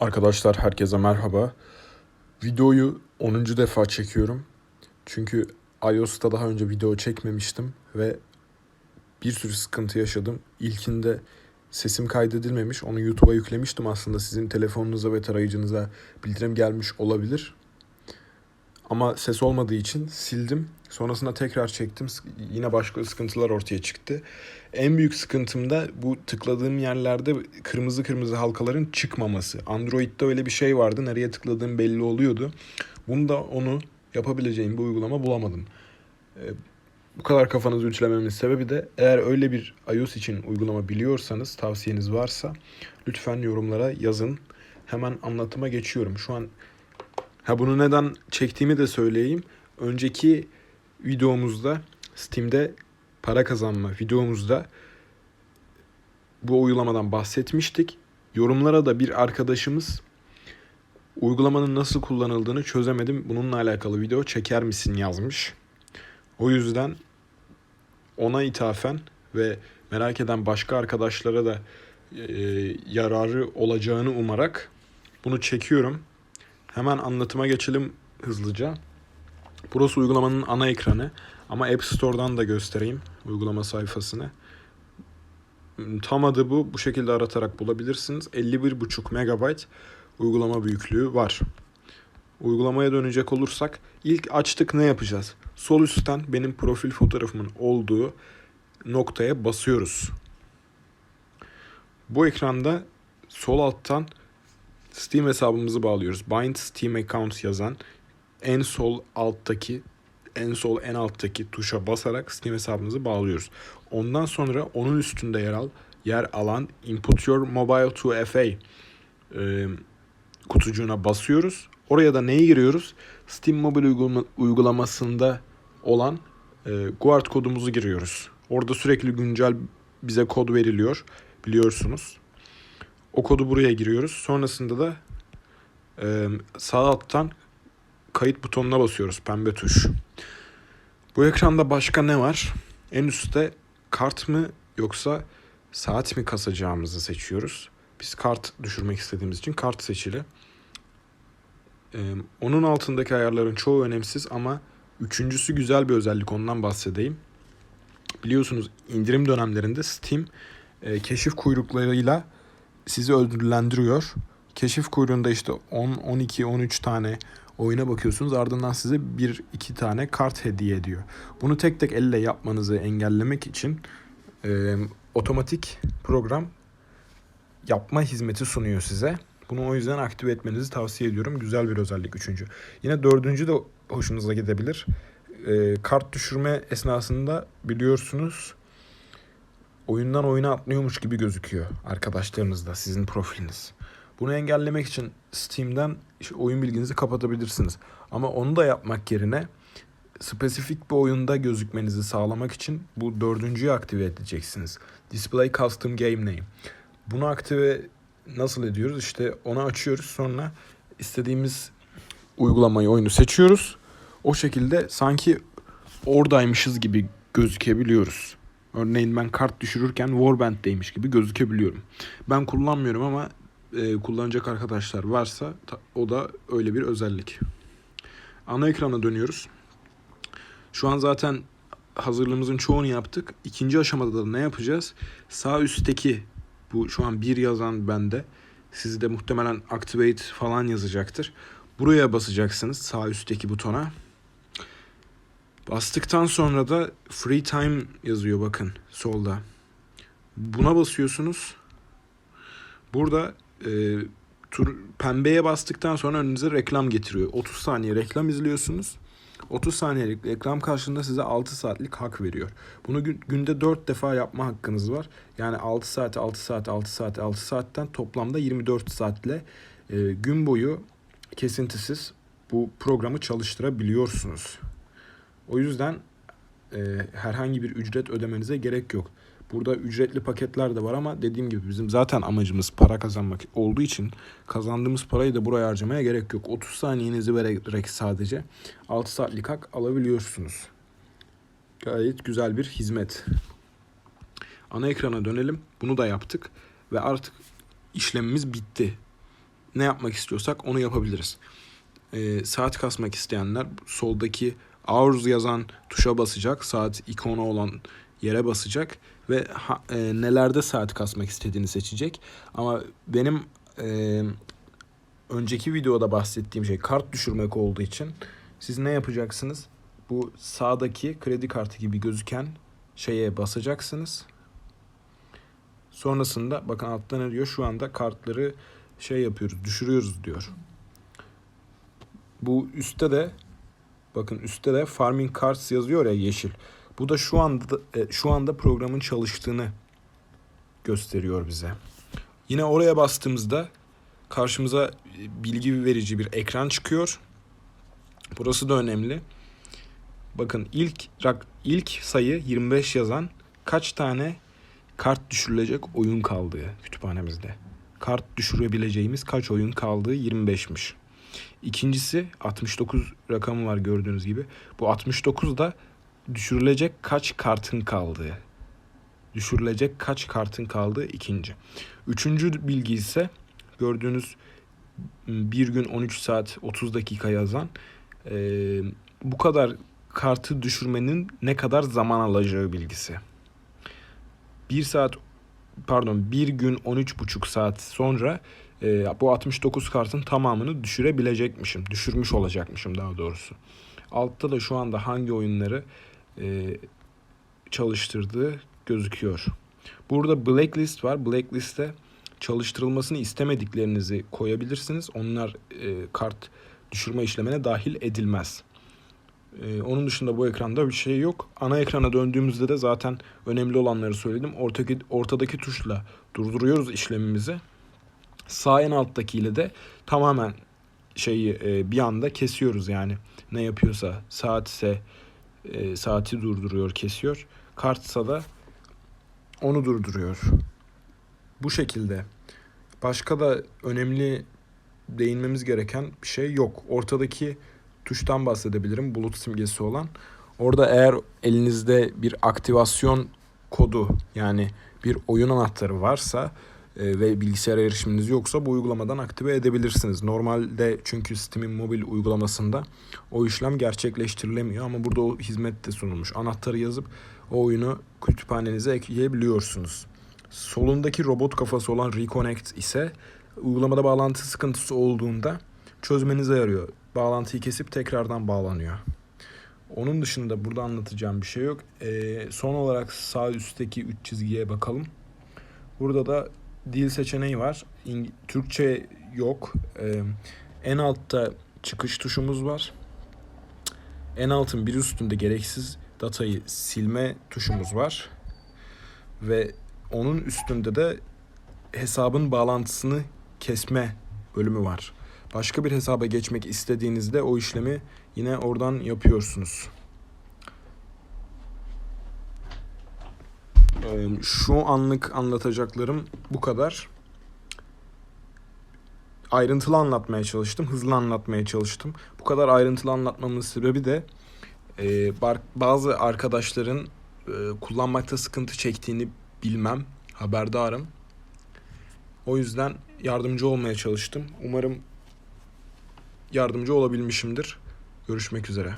Arkadaşlar herkese merhaba. Videoyu 10. defa çekiyorum. Çünkü iOS'ta daha önce video çekmemiştim ve bir sürü sıkıntı yaşadım. İlkinde sesim kaydedilmemiş. Onu YouTube'a yüklemiştim aslında. Sizin telefonunuza ve tarayıcınıza bildirim gelmiş olabilir. Ama ses olmadığı için sildim. Sonrasında tekrar çektim. Yine başka sıkıntılar ortaya çıktı. En büyük sıkıntım da bu tıkladığım yerlerde kırmızı kırmızı halkaların çıkmaması. Android'de öyle bir şey vardı. Nereye tıkladığım belli oluyordu. Bunda onu yapabileceğim bir uygulama bulamadım. Ee, bu kadar kafanızı ütülememin sebebi de eğer öyle bir iOS için uygulama biliyorsanız, tavsiyeniz varsa lütfen yorumlara yazın. Hemen anlatıma geçiyorum. Şu an ha bunu neden çektiğimi de söyleyeyim. Önceki videomuzda Steam'de para kazanma videomuzda bu uygulamadan bahsetmiştik. Yorumlara da bir arkadaşımız uygulamanın nasıl kullanıldığını çözemedim. Bununla alakalı video çeker misin yazmış. O yüzden ona ithafen ve merak eden başka arkadaşlara da e, yararı olacağını umarak bunu çekiyorum. Hemen anlatıma geçelim hızlıca. Burası uygulamanın ana ekranı. Ama App Store'dan da göstereyim uygulama sayfasını. Tam adı bu. Bu şekilde aratarak bulabilirsiniz. 51.5 MB uygulama büyüklüğü var. Uygulamaya dönecek olursak ilk açtık ne yapacağız? Sol üstten benim profil fotoğrafımın olduğu noktaya basıyoruz. Bu ekranda sol alttan Steam hesabımızı bağlıyoruz. Bind Steam Account yazan en sol alttaki en sol en alttaki tuşa basarak Steam hesabımızı bağlıyoruz. Ondan sonra onun üstünde yer al yer alan Input Your Mobile to FA e, kutucuğuna basıyoruz. Oraya da neyi giriyoruz? Steam Mobile uygulama, uygulamasında olan e, guard kodumuzu giriyoruz. Orada sürekli güncel bize kod veriliyor biliyorsunuz. O kodu buraya giriyoruz. Sonrasında da e, sağ alttan kayıt butonuna basıyoruz pembe tuş. Bu ekranda başka ne var? En üstte kart mı yoksa saat mi kasacağımızı seçiyoruz. Biz kart düşürmek istediğimiz için kart seçili. Ee, onun altındaki ayarların çoğu önemsiz ama üçüncüsü güzel bir özellik ondan bahsedeyim. Biliyorsunuz indirim dönemlerinde Steam e, keşif kuyruklarıyla sizi ödüllendiriyor. Keşif kuyruğunda işte 10, 12, 13 tane oyuna bakıyorsunuz ardından size bir iki tane kart hediye ediyor. Bunu tek tek elle yapmanızı engellemek için e, otomatik program yapma hizmeti sunuyor size. Bunu o yüzden aktive etmenizi tavsiye ediyorum. Güzel bir özellik üçüncü. Yine dördüncü de hoşunuza gidebilir. E, kart düşürme esnasında biliyorsunuz oyundan oyuna atlıyormuş gibi gözüküyor arkadaşlarınızda sizin profiliniz. Bunu engellemek için Steam'den işte oyun bilginizi kapatabilirsiniz. Ama onu da yapmak yerine spesifik bir oyunda gözükmenizi sağlamak için bu dördüncüyü aktive edeceksiniz. Display Custom Game Name. Bunu aktive nasıl ediyoruz? İşte onu açıyoruz sonra istediğimiz uygulamayı, oyunu seçiyoruz. O şekilde sanki oradaymışız gibi gözükebiliyoruz. Örneğin ben kart düşürürken Warband'deymiş gibi gözükebiliyorum. Ben kullanmıyorum ama e, kullanacak arkadaşlar varsa ta, o da öyle bir özellik. Ana ekrana dönüyoruz. Şu an zaten hazırlığımızın çoğunu yaptık. İkinci aşamada da ne yapacağız? Sağ üstteki bu şu an bir yazan bende. Sizde muhtemelen activate falan yazacaktır. Buraya basacaksınız sağ üstteki butona. Bastıktan sonra da free time yazıyor bakın solda. Buna basıyorsunuz. Burada e, tur, pembeye bastıktan sonra önünüze reklam getiriyor. 30 saniye reklam izliyorsunuz. 30 saniyelik reklam karşılığında size 6 saatlik hak veriyor. Bunu günde 4 defa yapma hakkınız var. Yani 6 saat, 6 saat, 6 saat, 6 saatten toplamda 24 saatle e, gün boyu kesintisiz bu programı çalıştırabiliyorsunuz. O yüzden e, herhangi bir ücret ödemenize gerek yok. Burada ücretli paketler de var ama dediğim gibi bizim zaten amacımız para kazanmak olduğu için kazandığımız parayı da buraya harcamaya gerek yok. 30 saniyenizi vererek sadece 6 saatlik hak alabiliyorsunuz. Gayet güzel bir hizmet. Ana ekrana dönelim. Bunu da yaptık ve artık işlemimiz bitti. ne yapmak istiyorsak onu yapabiliriz. Ee, saat kasmak isteyenler soldaki hours yazan tuşa basacak. Saat ikonu olan yere basacak ve ha, e, nelerde saat kasmak istediğini seçecek. Ama benim e, önceki videoda bahsettiğim şey kart düşürmek olduğu için siz ne yapacaksınız? Bu sağdaki kredi kartı gibi gözüken şeye basacaksınız. Sonrasında bakın altta ne diyor? Şu anda kartları şey yapıyoruz, düşürüyoruz diyor. Bu üstte de bakın üstte de Farming Cards yazıyor ya yeşil. Bu da şu anda e, şu anda programın çalıştığını gösteriyor bize. Yine oraya bastığımızda karşımıza e, bilgi verici bir ekran çıkıyor. Burası da önemli. Bakın ilk rak ilk sayı 25 yazan kaç tane kart düşürülecek oyun kaldığı kütüphanemizde. Kart düşürebileceğimiz kaç oyun kaldığı 25'miş. İkincisi 69 rakamı var gördüğünüz gibi. Bu 69 da düşürülecek kaç kartın kaldığı. Düşürülecek kaç kartın kaldığı ikinci. Üçüncü bilgi ise gördüğünüz bir gün 13 saat 30 dakika yazan e, bu kadar kartı düşürmenin ne kadar zaman alacağı bilgisi. Bir saat pardon bir gün 13,5 saat sonra e, bu 69 kartın tamamını düşürebilecekmişim. Düşürmüş olacakmışım daha doğrusu. Altta da şu anda hangi oyunları e, çalıştırdığı gözüküyor. Burada blacklist var. Blacklist'te çalıştırılmasını istemediklerinizi koyabilirsiniz. Onlar e, kart düşürme işlemine dahil edilmez. E, onun dışında bu ekranda bir şey yok. Ana ekrana döndüğümüzde de zaten önemli olanları söyledim. Ortadaki, ortadaki tuşla durduruyoruz işlemimizi. Sağ en alttakiyle de tamamen şeyi e, bir anda kesiyoruz yani. Ne yapıyorsa saat ise e, saati durduruyor, kesiyor. Kartsa da onu durduruyor. Bu şekilde. Başka da önemli değinmemiz gereken bir şey yok. Ortadaki tuştan bahsedebilirim. Bulut simgesi olan. Orada eğer elinizde bir aktivasyon kodu yani bir oyun anahtarı varsa ve bilgisayar erişiminiz yoksa bu uygulamadan aktive edebilirsiniz. Normalde çünkü Steam'in mobil uygulamasında o işlem gerçekleştirilemiyor ama burada o hizmet de sunulmuş. Anahtarı yazıp o oyunu kütüphanenize ekleyebiliyorsunuz. Solundaki robot kafası olan Reconnect ise uygulamada bağlantı sıkıntısı olduğunda çözmenize yarıyor. Bağlantıyı kesip tekrardan bağlanıyor. Onun dışında burada anlatacağım bir şey yok. Ee, son olarak sağ üstteki 3 çizgiye bakalım. Burada da dil seçeneği var. İng- Türkçe yok. Ee, en altta çıkış tuşumuz var. En altın bir üstünde gereksiz datayı silme tuşumuz var. Ve onun üstünde de hesabın bağlantısını kesme bölümü var. Başka bir hesaba geçmek istediğinizde o işlemi yine oradan yapıyorsunuz. Şu anlık anlatacaklarım bu kadar. Ayrıntılı anlatmaya çalıştım, hızlı anlatmaya çalıştım. Bu kadar ayrıntılı anlatmamın sebebi de e, bazı arkadaşların e, kullanmakta sıkıntı çektiğini bilmem, haberdarım. O yüzden yardımcı olmaya çalıştım. Umarım yardımcı olabilmişimdir. Görüşmek üzere.